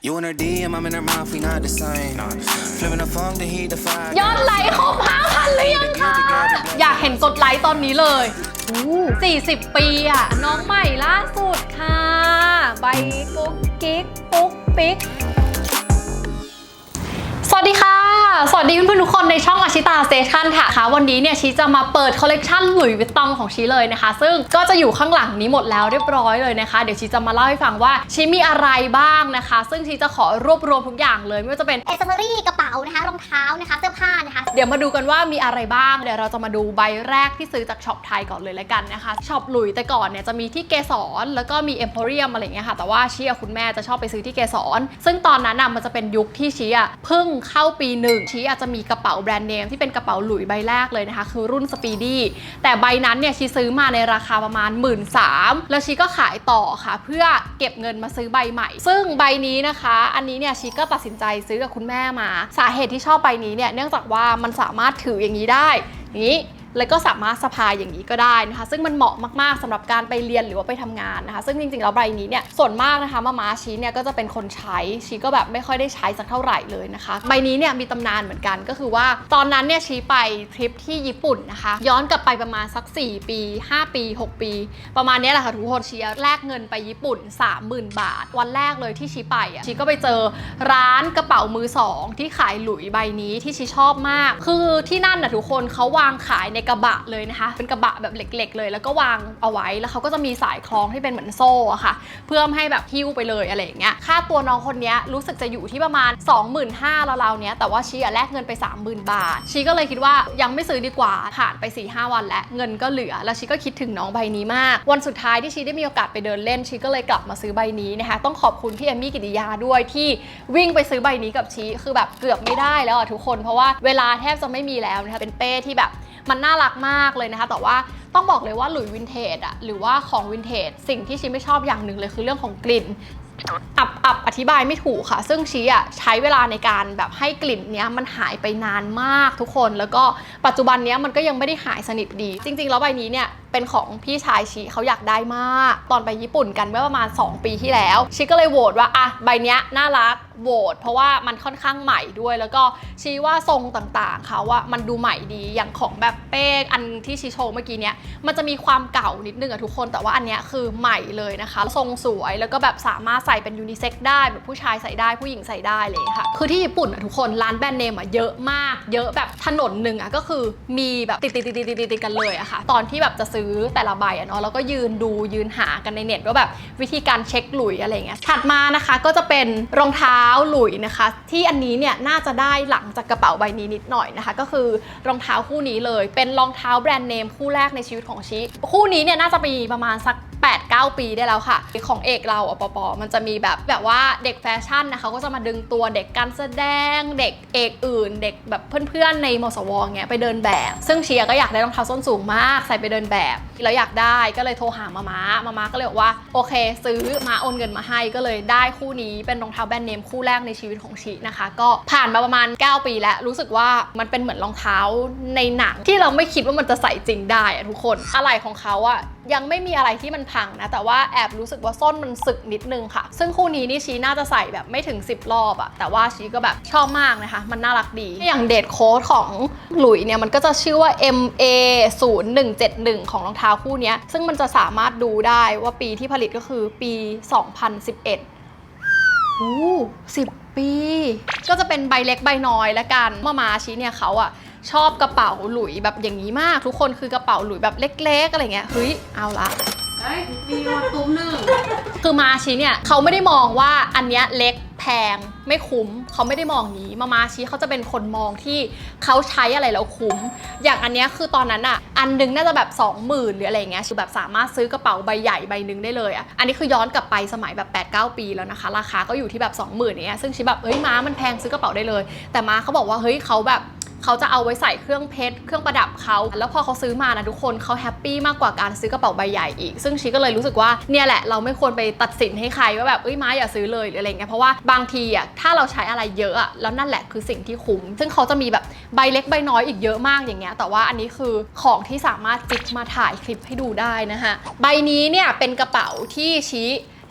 You in her DM, I'm in her mouth, we not the same. Flipping the phone, the heat, the fire. ยอดไลค์ครบ5,000หรือยังคะ อยากเห็นกดไลค์ตอนนี้เลยอู้40 ปีอะน้องใหม่ล่าสุดค่ะ ใบกุ๊กกิ๊กปุ๊กปิ๊ก สวัสดีค่ะ สวัสดีเพื่อนๆทุกคนในช่องอาชิตาสเตชันค่ะค่ะวันนี้เนี่ยชีจะมาเปิดคอลเลกชันหลุยส์วิตตองของชีเลยนะคะ ซึ่งก็จะอยู่ข้างหลังนี้หมดแล้วเรียบร้อยเลยนะคะ เดี๋ยวชีจะมาเล่าให้ฟังว่าชีมีอะไรบ้างนะคะ ซึ่งชีจะขอรวบรวมทุกอย่างเลยไม่ว่าจะเป็นเอเซอรี่กระเป๋านะคะรองเท้านะคะเสื้อผ้านะคะเดี๋ยวมาดูกันว่ามีอะไรบ้างเดี๋ยวเราจะมาดูใบแรกที่ซื้อจากช็อปไทยก่อนเลยแล้วกันนะคะช็อปหลุยแต่ก่อนเนี่ยจะมีที่เกสรแล้วก็มีเอ็มโพเรียมอะไรอย่างเงี้ยค่ะแต่ว่าเชียคุณแม่จะชอบไปซื้อที่เกสรซึ่งตอนนั้นน่ะมันจะเป็นยุคที่เชียเพิ่งเข้าปีหนึ่งเชียจะมีกระเป๋าแบรนด์เนมที่เป็นกระเป๋าหลุยใบแรกเลยนะคะ คือรุ่นสปีดี้แต่ใบนั้นเนี่ยชีซื้อมาในราคาประมาณ 1 3ื่นแล้วชีก็ขายต่อค่ะ เพื่อเก็บเงินมาซื้อใบใหม่ ซึ่งใบนี้นะคะ อันนี้เนี่ยชีก็ตัดสินใจซื้อกับคุณแม่มา สาเหตุที่ชอบใบนี้เนี่ยเนื่องจากว่ามันสามารถถืออย่างนี้ได้นี้ แล้วก็สามารถสะพายอย่างนี้ก็ได้นะคะ ซึ่งมันเหมาะมากๆสำหรับการไปเรียนหรือว่าไปทำงานนะคะ ซึ่งจริงๆแล้วใบนี้เนี่ยส่วนมากนะคะมามาชีเนี่ยก็จะเป็นคนใช้ชีก็แบบไม่ค่อยได้ใช้สักเท่าไหร่เลยนะคะ ใบนี้เนี่ยมีตำนานเหมือนกันก็คือว่าตอนนั้นเนี่ยชีไปทริปที่ญี่ปุ่นนะคะ ย้อนกลับไปประมาณสัก 4 ปี 5 ปี 6 ปี ประมาณนี้แหละค่ะทุกคนชีแลกเงินไปญี่ปุ่น 30,000 บาท วันแรกเลยที่ชีไปอะชีก็ไปเจอร้านกระเป๋ามือสองที่ขายหลุยใบนี้ที่ชีชอบมาก คือที่นั่นน่ะทุกคนเขาวางขายในกระบะเลยนะคะ เป็นกระบะแบบเหล็ก ๆ เลย แล้วก็วางเอาไว้แล้วเขาก็จะมีสายคล้องที่เป็นเหมือนโซ่อะค่ะ เพื่อให้แบบหิ้วไปเลยอะไรอย่างเงี้ยค่าตัวน้องคนนี้รู้สึกจะอยู่ที่ประมาณ 25,000ราวๆเนี้ยแต่ว่าชีอะแลกเงินไป 30,000 บาท ชีก็เลยคิดว่ายังไม่ซื้อดีกว่าผ่านไป4-5วันแล้วเงินก็เหลือ แล้วชีก็คิดถึงน้องใบนี้มาก วันสุดท้ายที่ชีได้มีโอกาสไปเดินเล่นชีก็เลยกลับมาซื้อใบนี้นะคะ ต้องขอบคุณพี่เอมมี่กิติยาด้วยที่วิ่งไปซื้อใบนี้กับชีคือแบบเกือบไม่ได้แล้วอะทุกคน เพราะว่าเวลาแทบจะไม่มีแล้วนะคะเป็นเป้ที่แบบ มันน่ารักมากเลยนะคะ แต่ว่าต้องบอกเลยว่าหลุยวินเทจอะหรือว่าของวินเทจสิ่งที่ชีไม่ชอบอย่างหนึ่งเลยคือเรื่องของกลิ่นอับอับอธิบายไม่ถูกค่ะ ซึ่งชีอะใช้เวลาในการแบบให้กลิ่นเนี้ยมันหายไปนานมากทุกคน แล้วก็ปัจจุบันเนี้ยมันก็ยังไม่ได้หายสนิทดี จริง ๆ แล้วใบนี้เนี่ยเป็นของพี่ชายชีเขาอยากได้มาก ตอนไปญี่ปุ่นกันเมื่อประมาณ 2 ปีที่แล้วชีก็เลยโหวตว่าอะใบเนี้ยน่ารักโหวตเพราะว่ามันค่อนข้างใหม่ด้วย แล้วก็ชีว่าทรงต่างๆเขาว่ามันดูใหม่ดีอย่างของแบบเป้งอันที่ชีโชว์เมื่อกี้เนี้ยมันจะมีความเก่านิดนึงอะทุกคนแต่ว่าอันเนี้ยคือใหม่เลยนะคะ ทรงสวยแล้วก็แบบสามารถใส่เป็นยูนิเซ็กได้แบบผู้ชายใส่ได้ผู้หญิงใส่ได้เลยค่ะ คือที่ญี่ปุ่นอะทุกคนร้านแบรนด์เนมอะเยอะมาก เยอะแบบถนนหนึ่งอะก็คือมีแบบติดติดติดติดติดติดกันเลยอะค่ะ ตอนที่แบบจะซื้อแต่ละใบอะเนาะแล้วก็ยืนดูยืนหากันในเน็ตว่าแบบวิธีการเช็คหลุยอะไรเงี้ยถัดมานะคะก็จะเป็นรองเท้าหลุยนะคะ ที่อันนี้เนี่ยน่าจะได้หลังจากกระเป๋าใบนี้นิดหน่อยนะคะ ก็คือรองเท้าคู่นี้เลย เป็นรองเท้าแบรนด์เนมคู่แรกในชีวิตของชิคู่นี้เนี่ยน่าจะมีประมาณสัก 9 ปีได้แล้วค่ะ ของเอกเราอปอปอมันจะมีแบบแบบว่าเด็กแฟชั่นนะคะก็จะมาดึงตัวเด็กการแสดงเด็กเอกอื่น เด็กแบบเพื่อนๆในมสวงเงี้ยไปเดินแบบ ซึ่งเชียร์ก็อยากได้รองเท้าส้นสูงมากใส่ไปเดินแบบแล้วอยากได้ก็เลยโทรหามาม้ามามาก็เลยบอกว่าโอเค ซื้อมาโอนเงินมาให้ก็เลยได้คู่นี้เป็นรองเท้าแบรนด์เนมคู่แรกในชีวิตของชีนะคะ ก็ผ่านมาประมาณ 9 ปีแล้วรู้สึกว่ามันเป็นเหมือนรองเท้าในหนังที่เราไม่คิดว่ามันจะใส่จริงได้อะทุกคนอะไรของเขาอะยังไม่มีอะไรที่มันพังนะแต่ว่าแอบรู้สึกว่าส้นมันสึกนิดนึงค่ะ ซึ่งคู่นี้นี่ชีน่าจะใส่แบบไม่ถึง 10 รอบอะแต่ว่าชีก็แบบชอบมากนะคะ มันน่ารักดี อย่างเดทโค้ดของหลุยเนี่ยมันก็จะชื่อว่า MA 0 1 7 1 ของรองเท้าคู่เนี้ยซึ่งมันจะสามารถดูได้ว่าปีที่ผลิตก็คือปี 2011อู้สิบปี ก็จะเป็นใบเล็กใบน้อยละกันมามาชีเนี่ยเขาอะชอบกระเป๋าหลุยแบบอย่างนี้มาก ทุกคนคือกระเป๋าหลุยแบบเล็ก ๆ อะไรเงี้ยเฮ้ยเอาละ เฮ้ยมีมาตุ้มหนึ่งคือมาชิเนี่ยเขาไม่ได้มองว่าอันเนี้ยเล็กแพง ไม่คุ้มเขาไม่ได้มองนี้มามาชี้เขาจะเป็นคนมองที่เขาใช้อะไรแล้วคุ้ม อย่างอันนี้คือตอนนั้นอะอันหนึงน่าจะแบบ 20,000 หรืออะไรเงี้ยคือแบบสามารถซื้อกระเป๋าใบใหญ่ใบหนึ่งได้เลยอะอันนี้คือย้อนกลับไปสมัยแบบ 8-9 ปีแล้วนะคะ ราคาก็อยู่ที่แบบ 20,000อย่างเงี้ยซึ่งชีแบบเฮ้ยม้ามันแพงซื้อกระเป๋าได้เลย แต่ม้าเขาบอกว่าเฮ้ยเขาแบบเขาจะเอาไว้ใส่เครื่องเพชรเครื่องประดับเขาแล้วพอเขาซื้อมานะทุกคนเขาแฮปปี้มากกว่าการซื้อกระเป๋าใบใหญ่อีก ซึ่งชีก็เลยรู้สึกว่าเนี่ยแหละเราไม่ควรไปตัดสินให้ใครว่าแบบเอ้ยม้าอย่าซื้อเลยหรืออะไรเงี้ยเพราะว่าบางทีอะถ้าเราใช้อะไรเยอะอะแล้วนั่นแหละคือสิ่งที่คุ้ม ซึ่งเขาจะมีแบบใบเล็กใบน้อยอีกเยอะมากอย่างเงี้ย แต่ว่าอันนี้คือของที่สามารถจิกมาถ่ายคลิปให้ดูได้นะฮะใบนี้เนี่ยเป็นกระเป๋าที่ชี้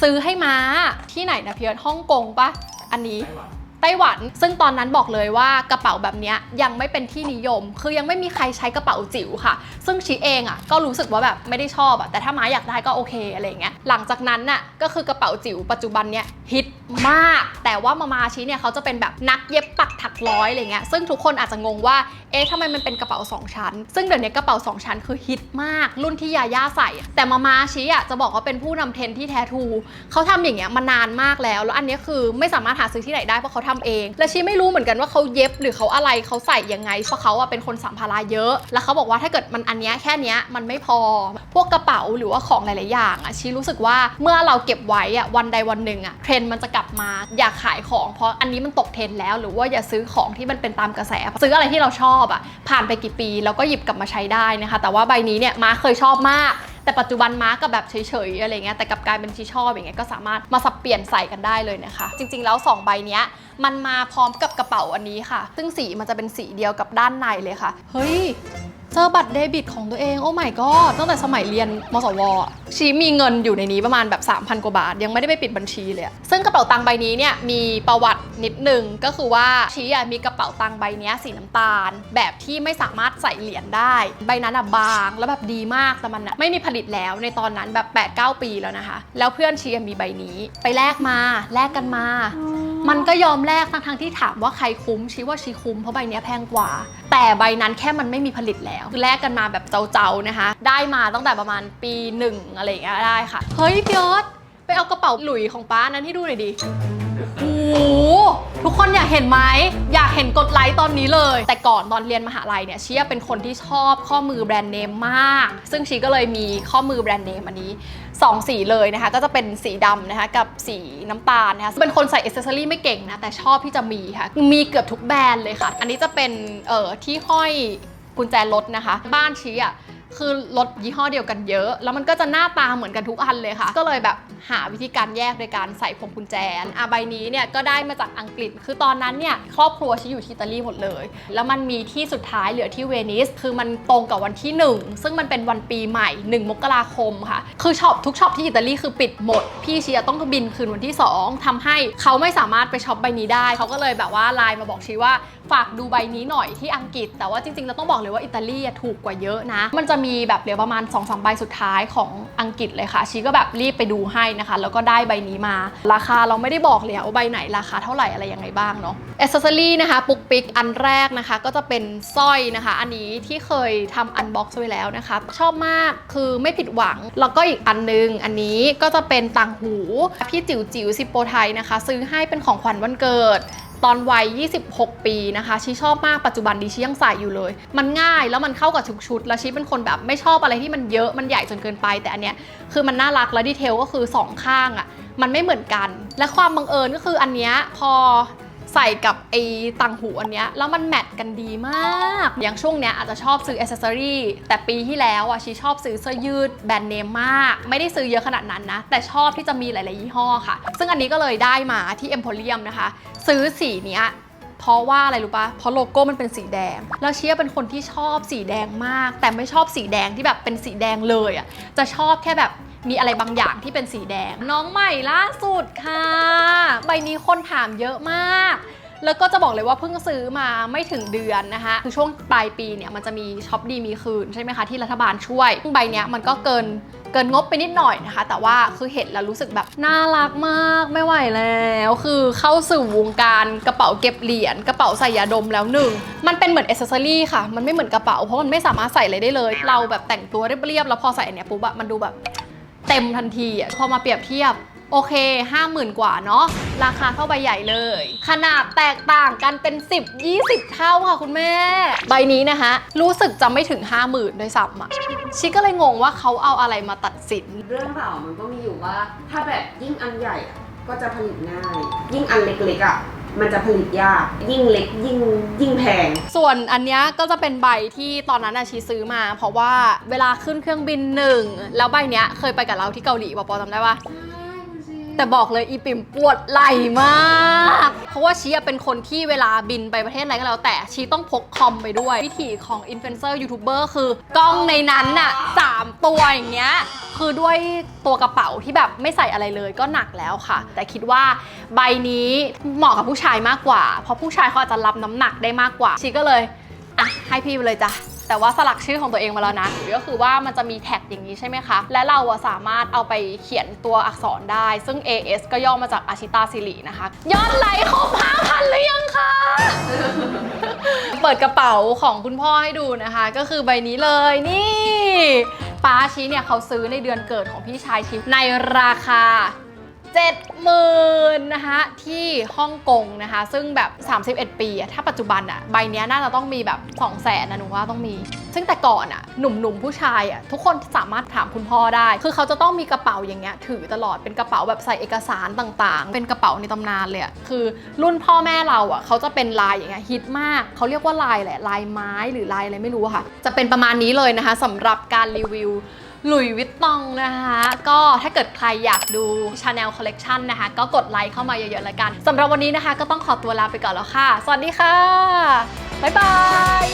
ซื้อให้มาที่ไหนนะเพียรฮ่องกงปะอันนี้ ไต้หวัน ซึ่งตอนนั้นบอกเลยว่ากระเป๋าแบบนี้ยังไม่เป็นที่นิยม คือยังไม่มีใครใช้กระเป๋าจิ๋วค่ะ ซึ่งชีเองอะก็รู้สึกว่าแบบไม่ได้ชอบอะแต่ถ้าม้าอยากได้ก็โอเคอะไรเงี้ยหลังจากนั้นน่ะก็คือกระเป๋าจิ๋วปัจจุบันเนี้ยฮิตมาก แต่ว่ามามาชีเนี่ยเขาจะเป็นแบบนักเย็บปักถักร้อยอะไรเงี้ยซึ่งทุกคนอาจจะงงว่าเอ๊ะทำไมมันเป็นกระเป๋าสองชั้น ซึ่งเดี๋ยวนี้กระเป๋าสองชั้นคือฮิตมาก รุ่นที่ยาย่าใส่ แต่มามาชีอะจะบอกว่าเป็นผู้นำเทรนด์ที่แท้ทูเขาทำอย่างเงี้ยมานานมากแล้ว แล้วอันนี้คือไม่สามารถหาซื้อที่ไหนได้เพราะเขาทำเอง และชีไม่รู้เหมือนกันว่าเขาเย็บหรือเขาอะไรเขาใส่ยังไงเพราะเขาอะเป็นคนสัมภาระเยอะ แล้วเขาบอกว่าถ้าเกิดมันอันเนี้ยแค่เนี้ยมันไม่พอ พวกกระเป๋าหรือว่าของหลาย ๆ อย่างอะชีรู้สึกว่าเมื่อเราเก็บไว้อะวันใดวันหนึ่งอะเทรนด์มันจะกลับมาอยากขายของเพราะอันนี้มันตกเทรนด์แล้ว หรือว่าอย่าซื้อของที่มันเป็นตามกระแส ซื้ออะไรที่เราชอบอะผ่านไปกี่ปีเราก็หยิบกลับมาใช้ได้นะคะ แต่ว่าใบนี้เนี่ยมาเคยชอบมาก แต่ปัจจุบันมาร์กกับแบบเฉยๆอะไรเงี้ยแต่กับกลายเป็นที่ชอบอย่างเงี้ยก็สามารถมาสับเปลี่ยนใส่กันได้เลยนะคะ จริง ๆ แล้ว 2 ใบเนี้ยมันมาพร้อมกับกระเป๋าอันนี้ค่ะ ซึ่งสีมันจะเป็นสีเดียวกับด้านในเลยค่ะ เฮ้ย เจอบัตรเดบิตของตัวเองโอ้ my god ตั้งแต่สมัยเรียนมสวชีมีเงินอยู่ในนี้ประมาณแบบ 3,000 กว่าบาท ยังไม่ได้ไปปิดบัญชีเลยอะซึ่งกระเป๋าตังค์ใบนี้เนี่ยมีประวัตินิดนึงก็คือว่าชีอะมีกระเป๋าตังค์ใบนี้สีน้ำตาล แบบที่ไม่สามารถใส่เหรียญได้ ใบนั้นอะบางแล้วแบบดีมากแต่มันอะไม่มีผลิตแล้วในตอนนั้นแบบ8-9ปีแล้วนะคะ แล้วเพื่อนชีมีใบนี้ ไปแลกมาแลกกันมา มันก็ยอมแลกทั้งทงๆที่ถามว่าใครคุ้มชี้ว่าชีคุ้มเพราะใบเนี้ยแพงกว่า แต่ใบนั้นแค่มันไม่มีผลิตแล้วคือแลกกันมาแบบเจ้าๆนะคะ ได้มาตั้งแต่ประมาณปีหนึ่งอะไรอย่างเงี้ยได้ค่ะ เฮ้ยพี่ยศไปเอากระเป๋าหลุยของป้านั้นให้ดูหน่อยดิโอ้โหทุกคนอยากเห็นไหมอยากเห็นกดไลค์ตอนนี้เลย แต่ก่อนตอนเรียนมหาลัยเนี่ยเชียเป็นคนที่ชอบข้อมือแบรนด์เนมมาก ซึ่งชีก็เลยมีข้อมือแบรนด์เนมอันนี้ 2 สีเลยนะคะ ก็จะเป็นสีดำนะคะกับสีน้ำตาลนะคะเป็นคนใส่อ c เซอรี่ไม่เก่งนะ แต่ชอบที่จะมีค่ะ มีเกือบทุกแบรนด์เลยค่ะ อันนี้จะเป็นเอ่อที่ห้อยกุญแจรถนะคะ บ้านชี้อะคือรถยี่ห้อเดียวกันเยอะ แล้วมันก็จะหน้าตาเหมือนกันทุกอันเลยค่ะ ก็เลยแบบ หาวิธีการแยกโดยการใส่พวงกุญแจอะใบนี้เนี่ยก็ได้มาจากอังกฤษ คือตอนนั้นเนี่ยครอบครัวฉันอยู่ที่อิตาลีหมดเลย แล้วมันมีที่สุดท้ายเหลือที่เวนิส คือมันตรงกับวันที่ 1 ซึ่งมันเป็นวันปีใหม่ 1 มกราคมค่ะ คือช็อปทุกช็อปที่อิตาลีคือปิดหมด พี่เชียต้องบินคืนวันที่ 2ทำให้เขาไม่สามารถไปช็อปใบนี้ได้ เขาก็เลยแบบว่าไลน์มาบอกชีว่าฝากดูใบนี้หน่อยที่อังกฤษ แต่ว่าจริงๆเราต้องบอกเลยว่าอิตาลีถูกกว่าเยอะนะ มันจะมีแบบเหลือประมาณ2อสใบสุดท้ายของอังกฤษเลยค่ะชีก็แบบรีบไปดูให้นะคะ แล้วก็ได้ใบนี้มา ราคาเราไม่ได้บอกเลยอะว่าใบไหนราคาเท่าไหร่อะไรยังไงบ้างเนาะอ c เซสซอรี่นะคะ ปุกปิกอันแรกนะคะ ก็จะเป็นสร้อยนะคะ อันนี้ที่เคยทำอันบ็อกซ์ไว้แล้วนะคะ ชอบมากคือไม่ผิดหวัง แล้วก็อีกอันนึง อันนี้ก็จะเป็นต่างหู พี่จิ๋วจิ๋วซิปโปไทยนะคะ ซื้อให้เป็นของขวัญวันเกิด ตอนวัย 26 ปีนะคะชีชอบมากปัจจุบันดีชียังใส่อยู่เลย มันง่ายแล้วมันเข้ากับทุกชุด แล้วชีเป็นคนแบบไม่ชอบอะไรที่มันเยอะมันใหญ่จนเกินไป แต่อันเนี้ยคือมันน่ารักและดีเทลก็คือสองข้างอะ่ะมันไม่เหมือนกัน และความบังเอิญก็คืออันเนี้ยพอ ใส่กับไอ้ต่างหูอันเนี้ยแล้วมันแมทกันดีมาก อย่างช่วงเนี้ยอาจจะชอบซื้ออ c เซสซอรี่แต่ปีที่แล้วอะชีชอบซื้อเสื้อยืดแบรนด์เนมมาก ไม่ได้ซื้อเยอะขนาดนั้นนะ แต่ชอบที่จะมีหลาย ๆ ยี่ห้อค่ะ ซึ่งอันนี้ก็เลยได้มาที่เอ็มโพเรียมนะคะ ซื้อสีเนี้ยเพราะว่าอะไรรู้ปะเพราะโลโก้มันเป็นสีแดง แล้วเชียเป็นคนที่ชอบสีแดงมาก แต่ไม่ชอบสีแดงที่แบบเป็นสีแดงเลยอะ จะชอบแค่แบบมีอะไรบางอย่างที่เป็นสีแดง น้องใหม่ล่าสุดค่ะ บนี้คนถามเยอะมาก แล้วก็จะบอกเลยว่าเพิ่งซื้อมาไม่ถึงเดือนนะคะคือช่วงปลายปีเนี่ยมันจะมีช็อปดีมีคืนใช่ไหมคะที่รัฐบาลช่วยใบเนี้ยมันก็เกินเกินงบไปนิดหน่อยนะคะ แต่ว่าคือเห็นแล้วรู้สึกแบบน่ารักมากไม่ไหวแล้ว คือเข้าสู่วงการกระเป๋าเก็บเหรียญกระเป๋าใส่ยาดมแล้วหนึ่งมันเป็นเหมือนอ c เซสซอรี่ค่ะ มันไม่เหมือนกระเป๋าเพราะมันไม่สามารถใส่อะไรได้เลย เราแบบแต่งตัวเรียบๆแล้วพอใส่อันเนี้ยปุ๊บอะมันดูแบบเต็มทันทีอะพอมาเปรียบเทียบ โอเค 50,000 กว่าเนาะราคาเท่าใบใหญ่เลย ขนาดแตกต่างกันเป็น 10 20 เท่าค่ะคุณแม่ ใบนี้นะคะรู้สึกจะไม่ถึง 50,000ด้วยซ้ำอะชิก็เลยงงว่าเขาเอาอะไรมาตัดสิน เรื่องราวมันก็มีอยู่ว่า ถ้าแบบยิ่งอันใหญ่อะก็จะผลิตง่าย ยิ่งอันเล็กๆอะมันจะผลิตยาก ยิ่งเล็กยิ่งยิ่งแพง ส่วนอันเนี้ยก็จะเป็นใบที่ตอนนั้นอาชีซื้อมา เพราะว่าเวลาขึ้นเครื่องบินหนึ่งแล้วใบเนี้ยเคยไปกับเราที่เกาหลีปอปอจำได้ปะ แต่บอกเลยอีปิ่มปวดไหล่มาก เพราะว่าชีเป็นคนที่เวลาบินไปประเทศอะไรก็แล้ว แต่ชีต้องพกคอมไปด้วย วิธีของอินฟลูเอนเซอร์ยูทูบเบอร์คือกล้องในนั้นน่ะสามตัวอย่างเงี้ยคือด้วยตัวกระเป๋าที่แบบไม่ใส่อะไรเลยก็หนักแล้วค่ะ แต่คิดว่าใบนี้เหมาะกับผู้ชายมากกว่า เพราะผู้ชายเขาอาจจะรับน้ำหนักได้มากกว่าชีก็เลยอะให้พี่ไปเลยจ้ะ แต่ว่าสลักชื่อของตัวเองมาแล้วนะก็คือว่ามันจะมีแท็กอย่างนี้ใช่ไหมคะ และเราอะสามารถเอาไปเขียนตัวอักษรได้ ซึ่ง AS ก็ย่อมาจากอาชิตาสิรินะคะ ยอดไลค์ครบ5,000หรือยังคะ เปิดกระเป๋าของคุณพ่อให้ดูนะคะ ก็คือใบนี้เลยนี่ป้าชี้เนี่ยเขาซื้อในเดือนเกิดของพี่ชายชิในราคา 70,000นะคะที่ฮ่องกงนะคะ ซึ่งแบบ 31 ปีอะถ้าปัจจุบันอะใบเนี้ยน่าจะต้องมีแบบ 2 0 0แสนนะหนูว่าต้องมี ซึ่งแต่ก่อนอะหนุ่มๆผู้ชายอะทุกคนสามารถถามคุณพ่อได้ คือเขาจะต้องมีกระเป๋าอย่างเงี้ยถือตลอดเป็นกระเป๋าแบบใส่เอกสารต่างๆ เป็นกระเป๋าในตำนานเลยอะคือรุ่นพ่อแม่เราอะเขาจะเป็นลายอย่างเงี้ยฮิตมากเขาเรียกว่าลายแหละลายไม้หรือลายอะไรไม่รู้อะค่ะ จะเป็นประมาณนี้เลยนะคะสำหรับการรีวิว หลุยวิตตองนะคะ ก็ถ้าเกิดใครอยากดูชาแนลคอลเลกชันนะคะ ก็กดไลค์เข้ามาเยอะๆแล้วกันสำหรับวันนี้นะคะ ก็ต้องขอตัวลาไปก่อนแล้วค่ะ สวัสดีค่ะ บ๊ายบาย